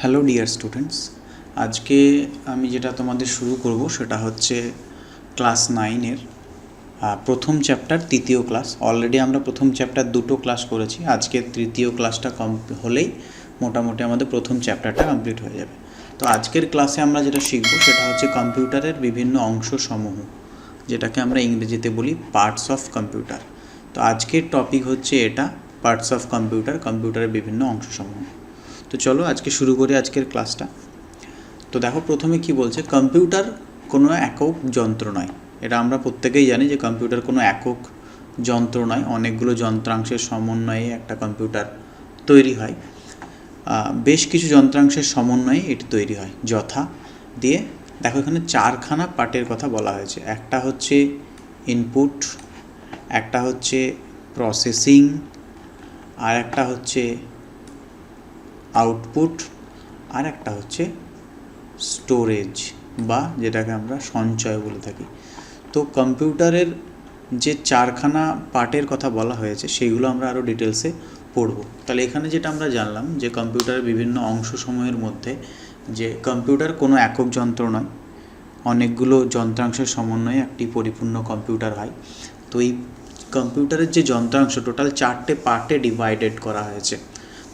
Hello dear students আজকে আমি যেটা তোমাদের শুরু করব সেটা হচ্ছে ক্লাস নাইনের প্রথম চ্যাপ্টার তৃতীয় ক্লাস অলরেডি আমরা প্রথম চ্যাপ্টার দুটো ক্লাস করেছি। আজকে তৃতীয় ক্লাসটা কম হলেই মোটামুটি আমাদের প্রথম চ্যাপ্টারটা কমপ্লিট হয়ে যাবে। তো আজকের ক্লাসে আমরা যেটা শিখব সেটা হচ্ছে কম্পিউটারের বিভিন্ন অংশ সমূহ যেটাকে আমরা ইংরেজিতে বলি পার্টস অফ কম্পিউটার তো আজকের টপিক হচ্ছে এটা পার্টস অফ কম্পিউটার কম্পিউটারের বিভিন্ন অংশসমূহ। তো চলো আজকে শুরু করি আজকের ক্লাসটা তো দেখো প্রথমে কি বলছে কম্পিউটার কোনো একক যন্ত্র নয়। এটা আমরা প্রত্যেকেই জানি যে কম্পিউটার কোনো একক যন্ত্র নয়, অনেকগুলো যন্ত্রাংশের সমন্বয়ে একটা কম্পিউটার তৈরি হয়। বেশ কিছু যন্ত্রাংশের সমন্বয়ে এটি তৈরি হয়, যথা দিয়ে দেখো এখানে চারখানা পার্টের কথা বলা হয়েছে। একটা হচ্ছে ইনপুট একটা হচ্ছে প্রসেসিং আর একটা হচ্ছে আউটপুট আর একটা হচ্ছে স্টোরেজ বা যেটাকে আমরা সঞ্চয় বলে থাকি। তো কম্পিউটারের যে চারখানা পার্টের কথা বলা হয়েছে, সেইগুলো আমরা আরও ডিটেলসে পড়ব। তাহলে এখানে যেটা আমরা জানলাম যে কম্পিউটারের বিভিন্ন অংশসমূহের মধ্যে যে কম্পিউটার কোনো একক যন্ত্র নয়, অনেকগুলো যন্ত্রাংশের সমন্বয়ে একটি পরিপূর্ণ কম্পিউটার হয়। তো এই কম্পিউটারের যে যন্ত্রাংশ টোটাল চারটে পার্টে ডিভাইডেড করা হয়েছে।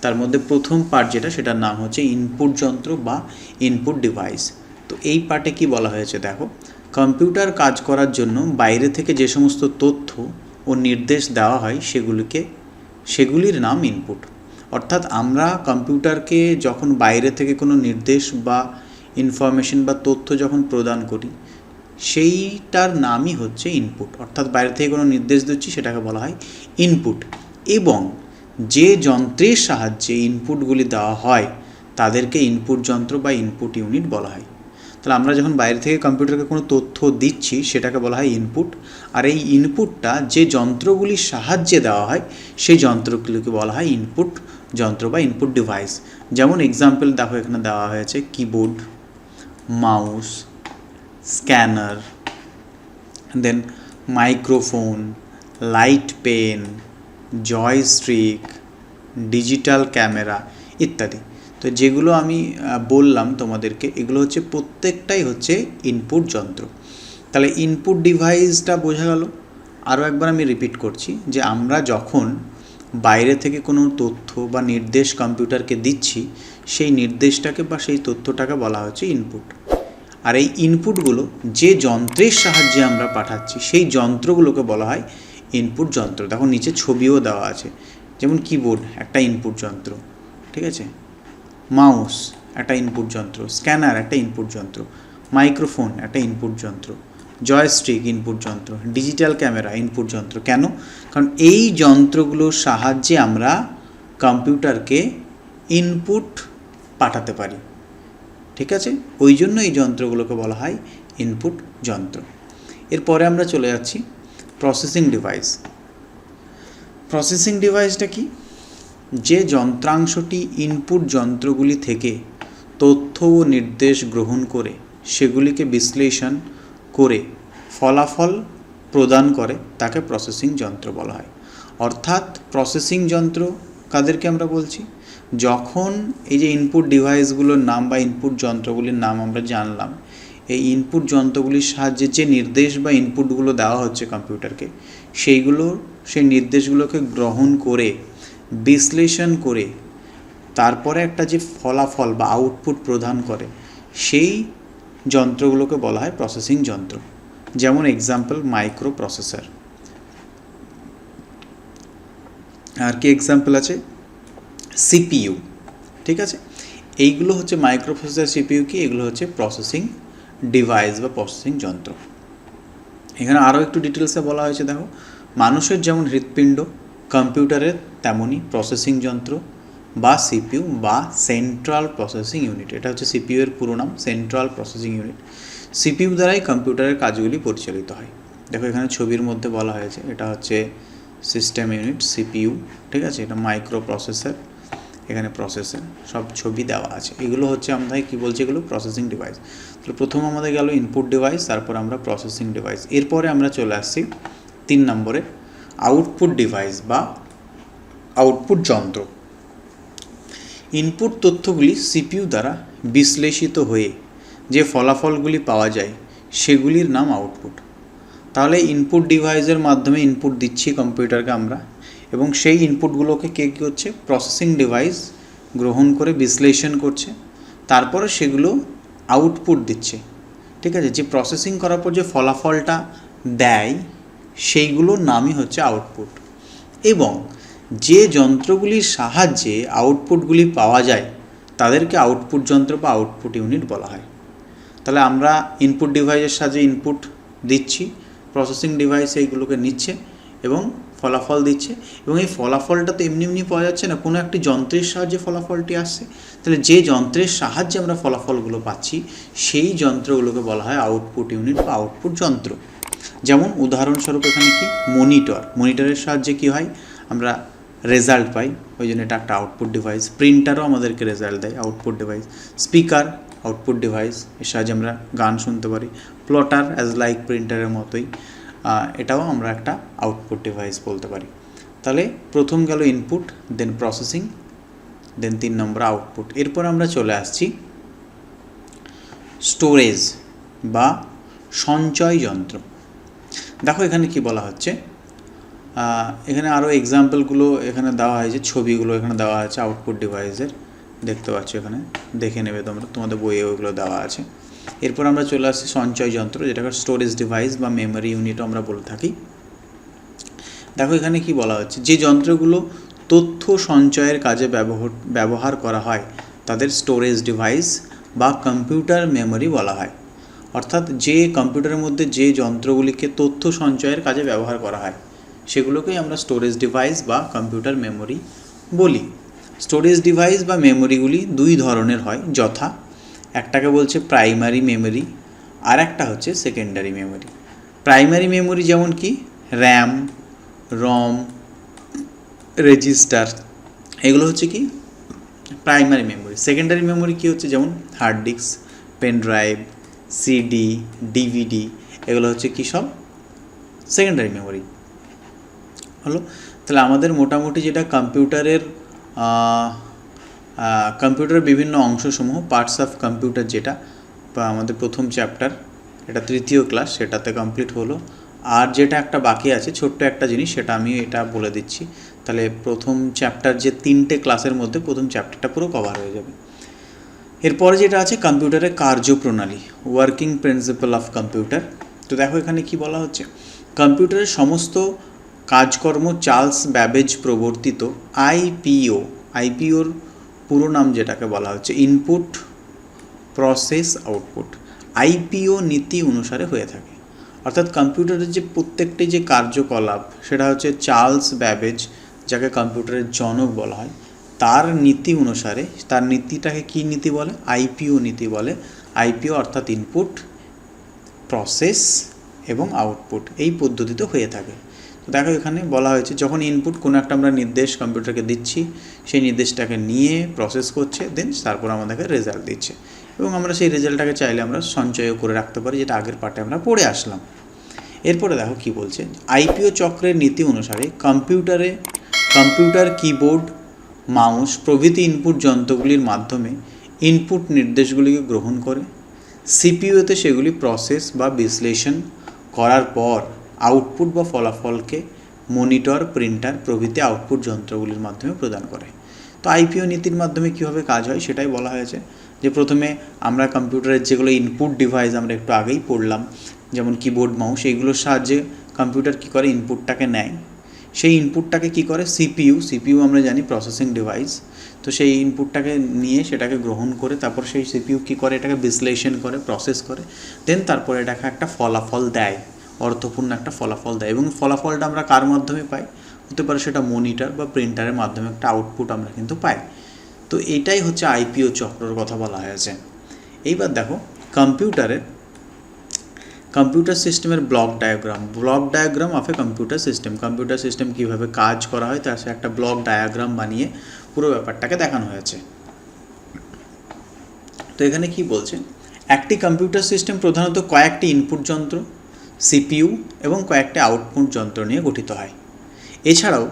তার মধ্যে প্রথম পার্ট যেটা, সেটার নাম হচ্ছে ইনপুট যন্ত্র বা ইনপুট ডিভাইস তো এই পার্টে কি বলা হয়েছে দেখো কম্পিউটার কাজ করার জন্য বাইরে থেকে যে সমস্ত তথ্য ও নির্দেশ দেওয়া হয়, সেগুলিকে, সেগুলির নাম ইনপুট অর্থাৎ আমরা কম্পিউটারকে যখন বাইরে থেকে কোনো নির্দেশ বা ইনফরমেশন বা তথ্য যখন প্রদান করি, সেইটার নামই হচ্ছে ইনপুট অর্থাৎ বাইরে থেকে কোনো নির্দেশ দিচ্ছি, সেটাকে বলা হয় ইনপুট এবং যে যন্ত্রের সাহায্যে ইনপুটগুলি দেওয়া হয়, তাদেরকে ইনপুট যন্ত্র বা ইনপুট ইউনিট বলা হয়। তাহলে আমরা যখন বাইরে থেকে কম্পিউটারকে কোনো তথ্য দিচ্ছি, সেটাকে বলা হয় ইনপুট আর এই ইনপুটটা যে যন্ত্রগুলির সাহায্যে দেওয়া হয়, সেই যন্ত্রগুলিকে বলা হয় ইনপুট যন্ত্র বা ইনপুট ডিভাইস যেমন এক্সাম্পল দেখো, এখানে দেওয়া হয়েছে keyboard mouse scanner then microphone light pen joystick digital camera ইত্যাদি। তো যেগুলো আমি বললাম তোমাদেরকে, এগুলো হচ্ছে প্রত্যেকটাই হচ্ছে ইনপুট যন্ত্র। তাহলে ইনপুট ডিভাইসটা বোঝা গেল। আরও একবার আমি রিপিট করছি যে আমরা যখন বাইরে থেকে কোনো তথ্য বা নির্দেশ কম্পিউটারকে দিচ্ছি, সেই নির্দেশটাকে বা সেই তথ্যটাকে বলা হচ্ছে ইনপুট আর এই ইনপুটগুলো যে যন্ত্রের সাহায্যে আমরা পাঠাচ্ছি, সেই যন্ত্রগুলোকে বলা হয় ইনপুট যন্ত্র, দেখো নিচে ছবিও দেওয়া আছে, যেমন কিবোর্ড একটা ইনপুট যন্ত্র, ঠিক আছে? মাউস একটা ইনপুট যন্ত্র স্ক্যানার একটা ইনপুট যন্ত্র মাইক্রোফোন একটা ইনপুট যন্ত্র জয়স্টিক ইনপুট যন্ত্র ডিজিটাল ক্যামেরা ইনপুট যন্ত্র, কেন? কারণ এই যন্ত্রগুলোর সাহায্যে আমরা কম্পিউটারকে ইনপুট পাঠাতে পারি, ঠিক আছে? ওই জন্য এই যন্ত্রগুলোকে বলা হয় ইনপুট যন্ত্র। এরপরে আমরা চলে যাচ্ছি প্রসেসিং ডিভাইস প্রসেসিং ডিভাইসটা কি? যে যন্ত্রাংশটি ইনপুট যন্ত্রগুলি থেকে তথ্য ও নির্দেশ গ্রহণ করে, সেগুলিকে বিশ্লেষণ করে ফলাফল প্রদান করে, তাকে প্রসেসিং যন্ত্র বলা হয়। অর্থাৎ প্রসেসিং যন্ত্র কাদেরকে আমরা বলছি? যখন এই যে ইনপুট ডিভাইসগুলোর নাম বা ইনপুট যন্ত্রগুলির নাম আমরা জানলাম এই ইনপুট যন্ত্রগুলির সাহায্যে যে নির্দেশ বা ইনপুটগুলো দেওয়া হচ্ছে কম্পিউটারকে, সেইগুলো, সেই নির্দেশগুলোকে গ্রহণ করে, বিশ্লেষণ করে, তারপরে একটা যে ফলাফল বা আউটপুট প্রদান করে, সেই যন্ত্রগুলোকে বলা হয় প্রসেসিং যন্ত্র। যেমন এক্সাম্পল মাইক্রো প্রসেসর আর কি এক্সাম্পল আছে? সিপিইউ ঠিক আছে? এইগুলো হচ্ছে মাইক্রো প্রসেসর সিপিইউ কি? এগুলো হচ্ছে প্রসেসিং ডিভাইস বা প্রসেসিং যন্ত্র। এখানে আরও একটু ডিটেলসে বলা হয়েছে, দেখো। মানুষের যেমন হৃৎপিণ্ড কম্পিউটারের তেমনই প্রসেসিং যন্ত্র বা সিপিইউ বা সেন্ট্রাল প্রসেসিং ইউনিট এটা হচ্ছে সিপিউ এর পুরো নাম সেন্ট্রাল প্রসেসিং ইউনিট সিপিইউ দ্বারাই কম্পিউটারের কাজগুলি পরিচালিত হয়। দেখো, এখানে ছবির মধ্যে বলা হয়েছে, এটা হচ্ছে সিস্টেম ইউনিট সিপিইউ ঠিক আছে? এটা মাইক্রো প্রসেসর এখানে প্রসেসর সব ছবি দেওয়া আছে। এগুলো হচ্ছে আমরা কি বলছি এগুলো? প্রসেসিং ডিভাইস তাহলে প্রথম আমাদের গেল ইনপুট ডিভাইস তারপর আমরা প্রসেসিং ডিভাইস এরপরে আমরা চলে আসছি তিন নম্বরে আউটপুট ডিভাইস বা আউটপুট যন্ত্র। ইনপুট তথ্যগুলি সিপিইউ দ্বারা বিশ্লেষিত হয়ে যে ফলাফলগুলি পাওয়া যায়, সেগুলির নাম আউটপুট তাহলে ইনপুট ডিভাইসের মাধ্যমে ইনপুট দিচ্ছি কম্পিউটারকে আমরা। এবং সেই ইনপুটগুলোকে কে কী করছে? প্রসেসিং ডিভাইস গ্রহণ করে বিশ্লেষণ করছে। তারপরে সেগুলো আউটপুট দিচ্ছে। ঠিক আছে? যে প্রসেসিং করার পর যে ফলাফলটা দেয়, সেইগুলোর নামই হচ্ছে আউটপুট এবং যে যন্ত্রগুলির সাহায্যে আউটপুটগুলি পাওয়া যায়, তাদেরকে আউটপুট যন্ত্র বা আউটপুট ইউনিট বলা হয়। তাহলে আমরা ইনপুট ডিভাইসের সাহায্যে ইনপুট দিচ্ছি প্রসেসিং ডিভাইস এইগুলোকে নিচ্ছে এবং ফলাফল দিচ্ছে এবং এই ফলাফলটা তো এমনি এমনি পাওয়া যাচ্ছে না। কোনো একটি যন্ত্রের সাহায্যে ফলাফলটি আসছে। তাহলে যে যন্ত্রের সাহায্যে আমরা ফলাফলগুলো পাচ্ছি, সেই যন্ত্রগুলোকে বলা হয় আউটপুট ইউনিট বা আউটপুট যন্ত্র। যেমন উদাহরণস্বরূপ এখানে কি? মনিটর মনিটরের সাহায্যে কি হয়? আমরা রেজাল্ট পাই। ওই জন্য এটা একটা আউটপুট ডিভাইস প্রিন্টারও আমাদেরকে রেজাল্ট দেয় output device speaker output device এর সাহায্যে আমরা গান শুনতে পারি। প্লটার অ্যাজ লাইক প্রিন্টারের মতোই। এটাও আমরা একটা আউটপুট ডিভাইস বলতে পারি। তাহলে প্রথম গেল ইনপুট দেন প্রসেসিং দেন তিন নম্বর আউটপুট এরপর আমরা চলে আসছি স্টোরেজ বা সঞ্চয় যন্ত্র। দেখো এখানে কি বলা হচ্ছে? এখানে আরও এক্সাম্পলগুলো এখানে দেওয়া হয়েছে, ছবিগুলো এখানে দেওয়া আছে আউটপুট ডিভাইসের দেখতে পাচ্ছ এখানে, দেখে নেবে তোমরা, তোমাদের বইয়ে ওইগুলো দেওয়া আছে। এরপর আমরা চলে আসছি সঞ্চয় যন্ত্র, যেটাকে স্টোরেজ ডিভাইস বা মেমোরি ইউনিটও আমরা বলে থাকি। দেখো এখানে কি বলা হচ্ছে, যে যন্ত্রগুলো তথ্য সঞ্চয়ের কাজে ব্যবহার ব্যবহার করা হয়, তাদের স্টোরেজ ডিভাইস বা কম্পিউটার মেমোরি বলা হয়। অর্থাৎ যে কম্পিউটারের মধ্যে যে যন্ত্রগুলিকে তথ্য সঞ্চয়ের কাজে ব্যবহার করা হয়, সেগুলোকেই আমরা স্টোরেজ ডিভাইস বা কম্পিউটার মেমোরি বলি। স্টোরেজ ডিভাইস বা মেমোরিগুলি দুই ধরনের হয়, যথা একটাকে বলছে প্রাইমারি মেমোরি আর একটা হচ্ছে সেকেন্ডারি মেমোরি প্রাইমারি মেমোরি যেমন কি? র্যাম রম রেজিস্টার এগুলো হচ্ছে কি? প্রাইমারি মেমোরি সেকেন্ডারি মেমোরি কি হচ্ছে? যেমন hard disk pen drive CD DVD এগুলো হচ্ছে কি সব? সেকেন্ডারি মেমোরি হলো? তাহলে আমাদের মোটামুটি যেটা কম্পিউটারের কম্পিউটারের বিভিন্ন অংশসমূহ পার্টস অফ কম্পিউটার যেটা, বা আমাদের প্রথম চ্যাপ্টার এটা তৃতীয় ক্লাস সেটাতে কমপ্লিট হলো। আর যেটা একটা বাকি আছে, ছোট্ট একটা জিনিস, সেটা আমি এটা বলে দিচ্ছি। তাহলে প্রথম চ্যাপ্টার যে তিনটে ক্লাসের মধ্যে, প্রথম চ্যাপ্টারটা পুরো কভার হয়ে যাবে। এরপরে যেটা আছে কম্পিউটারের কার্যপ্রণালী ওয়ার্কিং প্রিন্সিপাল অফ কম্পিউটার তো দেখো এখানে কি বলা হচ্ছে? কম্পিউটারের সমস্ত কাজকর্ম, চার্লস ব্যাবেজ প্রবর্তিত আইপিও, আইপিওর পুরো নাম যেটাকে বলা হচ্ছে ইনপুট প্রসেস আউটপুট আইপিও নীতি অনুসারে হয়ে থাকে। অর্থাৎ কম্পিউটারের যে প্রত্যেকটি যে কার্যকলাপ, সেটা হচ্ছে চার্লস ব্যাবেজ যাকে কম্পিউটারের জনক বলা হয়, তার নীতি অনুসারে, তার নীতিটাকে কী নীতি বলে? আইপিও নীতি বলে। আইপিও অর্থাৎ ইনপুট প্রসেস এবং আউটপুট এই পদ্ধতিতে হয়ে থাকে। তো দেখো এখানে বলা হয়েছে, যখন ইনপুট কোনো একটা আমরা নির্দেশ কম্পিউটারকে দিচ্ছি, সেই নির্দেশটাকে নিয়ে প্রসেস করছে দেন তারপর আমাদেরকে রেজাল্ট দিচ্ছে। এবং আমরা সেই রেজাল্টটাকে চাইলে আমরা সঞ্চয়ও করে রাখতে পারি, যেটা আগের পার্টে আমরা পড়ে আসলাম। এরপরে দেখো কি বলছে, আইপিও চক্রের নীতি অনুসারে কম্পিউটারে, কম্পিউটার কিবোর্ড মাউস প্রভৃতি ইনপুট যন্ত্রগুলির মাধ্যমে ইনপুট নির্দেশগুলিকে গ্রহণ করে। সিপিইউতে সেগুলি প্রসেস বা বিশ্লেষণ করার পর আউটপুট বা ফলাফলকে মনিটর, প্রিন্টার প্রভৃতি আউটপুট যন্ত্রগুলির মাধ্যমে প্রদান করে। তো আইপিও নীতির মাধ্যমে কীভাবে কাজ হয় সেটাই বলা হয়েছে। যে প্রথমে আমরা কম্পিউটারের যেগুলো ইনপুট ডিভাইস আমরা একটু আগেই পড়লাম, যেমন কিবোর্ড মাউস এইগুলোর সাহায্যে কম্পিউটার কী করে ইনপুটটাকে নেয়। সেই ইনপুটটাকে কী করে? সিপিইউ সিপিইউ আমরা জানি প্রসেসিং ডিভাইস তো সেই ইনপুটটাকে নিয়ে সেটাকে গ্রহণ করে, তারপর সেই সিপিইউ কী করে? এটাকে বিশ্লেষণ করে প্রসেস করে দেন তারপর এটাকে একটা ফলাফল দেয়। অর্থপূর্ণ একটা ফলাফল দেয়। এবং ফলাফলটা আমরা কার মাধ্যমে পাই? হতে পারে সেটা মনিটর বা প্রিন্টারের মাধ্যমে একটা আউটপুট আমরা কিন্তু পাই। তো এটাই হচ্ছে আইপিও চক্রর কথা বলা হয়েছে। এইবার দেখো কম্পিউটারের কম্পিউটার সিস্টেমের block diagram block diagram of a computer system computer system কীভাবে কাজ করা হয়, তার সে একটা ব্লক ডায়াগ্রাম বানিয়ে পুরো ব্যাপারটাকে দেখানো হয়েছে। তো এখানে কি বলছে? একটি কম্পিউটার সিস্টেম প্রধানত কয়েকটি ইনপুট যন্ত্র। সিপিইউ এবং কয়েকটি আউটপুট যন্ত্র নিয়ে গঠিত হয়। এছাড়াও,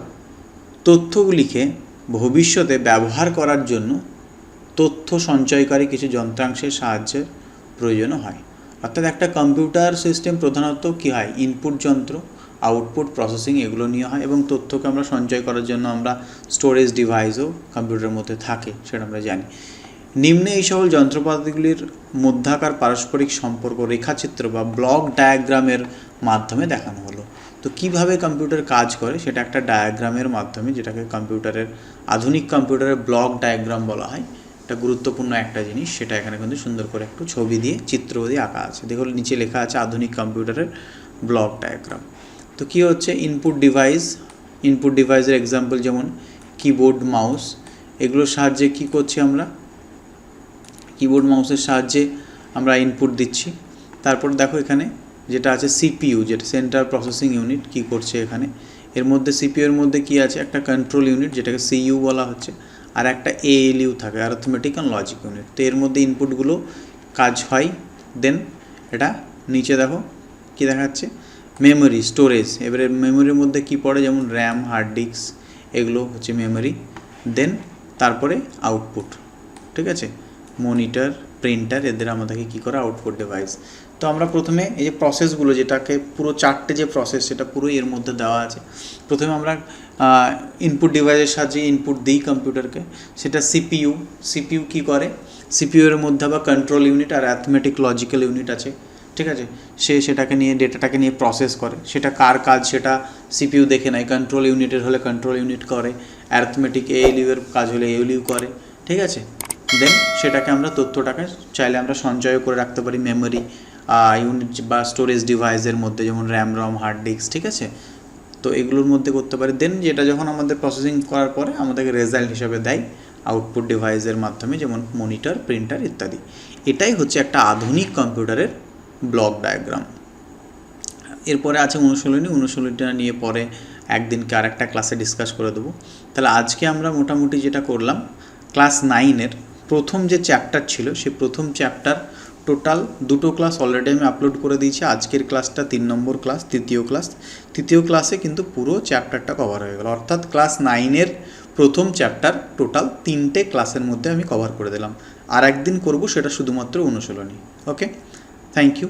তথ্যগুলিকে ভবিষ্যতে ব্যবহার করার জন্য তথ্য সঞ্চয়কারী কিছু যন্ত্রাংশের সাহায্যের প্রয়োজনও হয়। অর্থাৎ একটা কম্পিউটার সিস্টেম প্রধানত কী হয়? ইনপুট যন্ত্র, আউটপুট প্রসেসিং এগুলো নিয়ে হয় এবং তথ্যকে আমরা সঞ্চয় করার জন্য আমরা স্টোরেজ ডিভাইসও কম্পিউটারের মধ্যে থাকে, সেটা আমরা জানি। নিম্নে এই সকল যন্ত্রপাতিগুলির মধ্যাকার পারস্পরিক সম্পর্ক, রেখাচিত্র বা ব্লক ডায়াগ্রামের মাধ্যমে দেখানো হলো। তো কীভাবে কম্পিউটার কাজ করে? সেটা একটা ডায়াগ্রামের মাধ্যমে, যেটাকে কম্পিউটারের, আধুনিক কম্পিউটারের ব্লক ডায়াগ্রাম বলা হয়। এটা গুরুত্বপূর্ণ একটা জিনিস, সেটা এখানে কিন্তু সুন্দর করে একটু ছবি দিয়ে, চিত্র দিয়ে আঁকা আছে। দেখুন, নিচে লেখা আছে আধুনিক কম্পিউটারের ব্লক ডায়াগ্রাম। তো কী হচ্ছে? ইনপুট ডিভাইস, ইনপুট ডিভাইসের এক্সাম্পল যেমন কিবোর্ড, মাউস, এগুলোর সাহায্যে কী করছি আমরা? কিবোর্ড মাউসের সাহায্যে আমরা ইনপুট দিচ্ছি। তারপর দেখো এখানে যেটা আছে সিপিইউ যেটা সেন্ট্রাল প্রসেসিং ইউনিট কি করছে এখানে। এর মধ্যে সিপিইউ এর মধ্যে কি আছে? একটা কন্ট্রোল ইউনিট যেটাকে সিইউ বলা হচ্ছে, আর একটা এএলইউ থাকে অ্যারথমেটিক অ্যান্ড লজিক ইউনিট তো এর মধ্যে ইনপুটগুলো কাজ হয়। দেন এটা নিচে দেখো কি দেখাচ্ছে? মেমোরি স্টোরেজ এবারে মেমোরির মধ্যে কি পড়ে? যেমন র্যাম হার্ড ডিস্ক এগুলো হচ্ছে মেমোরি দেন তারপরে আউটপুট ঠিক আছে? মনিটর প্রিন্টার এদের আমাদেরকে কী করে আউটপুট ডিভাইস তো আমরা প্রথমে এই যে প্রসেসগুলো যেটাকে পুরো চারটে যে প্রসেস সেটা পুরো এর মধ্যে দেওয়া আছে। প্রথমে আমরা ইনপুট ডিভাইসের সাহায্যে ইনপুট দিই কম্পিউটারকে সেটা সিপিইউ সিপিইউ কী করে? সিপিইউ এর মধ্যে আবার কন্ট্রোল ইউনিট আর অ্যাথমেটিক লজিক্যাল ইউনিট আছে। ঠিক আছে? সে সেটাকে নিয়ে ডেটাটাকে নিয়ে প্রসেস করে। সেটা কার কাজ, সেটা সিপিইউ দেখে নেয়। কন্ট্রোল ইউনিটের হলে কন্ট্রোল ইউনিট করে। অ্যারথমেটিক এএলইউ এর কাজ হলে এএলইউ করে। ঠিক আছে? দেন সেটাকে আমরা তথ্যটাকে চাইলে আমরা সঞ্চয় করে রাখতে পারি মেমোরি ইউনিট বা স্টোরেজ ডিভাইসের মধ্যে, যেমন র্যাম রম হার্ড ডিস্ক ঠিক আছে? তো এগুলোর মধ্যে করতে পারি। দেন যেটা যখন আমাদের প্রসেসিং করার পরে আমাদেরকে রেজাল্ট হিসাবে দেয় আউটপুট ডিভাইসের মাধ্যমে, যেমন মনিটর প্রিন্টার ইত্যাদি। এটাই হচ্ছে একটা আধুনিক কম্পিউটারের ব্লক ডায়াগ্রাম এরপরে আছে অনুশীলনী। অনুশীলনীটা নিয়ে পরে একদিনকে আর একটা ক্লাসে ডিসকাস করে দেবো। তাহলে আজকে আমরা মোটামুটি যেটা করলাম ক্লাস নাইনের প্রথম যে চ্যাপ্টার ছিল সেই প্রথম চ্যাপ্টার টোটাল দুটো ক্লাস অলরেডি আমি আপলোড করে দিয়েছি। আজকের ক্লাসটা তিন নম্বর ক্লাস তৃতীয় ক্লাস তৃতীয় ক্লাসে কিন্তু পুরো চ্যাপ্টারটা কভার হয়ে গেল। অর্থাৎ ক্লাস নাইনের প্রথম চ্যাপ্টার টোটাল তিনটে ক্লাসের মধ্যে আমি কভার করে দিলাম। আর একদিন করব সেটা শুধুমাত্র অনুশীলনী। Okay thank you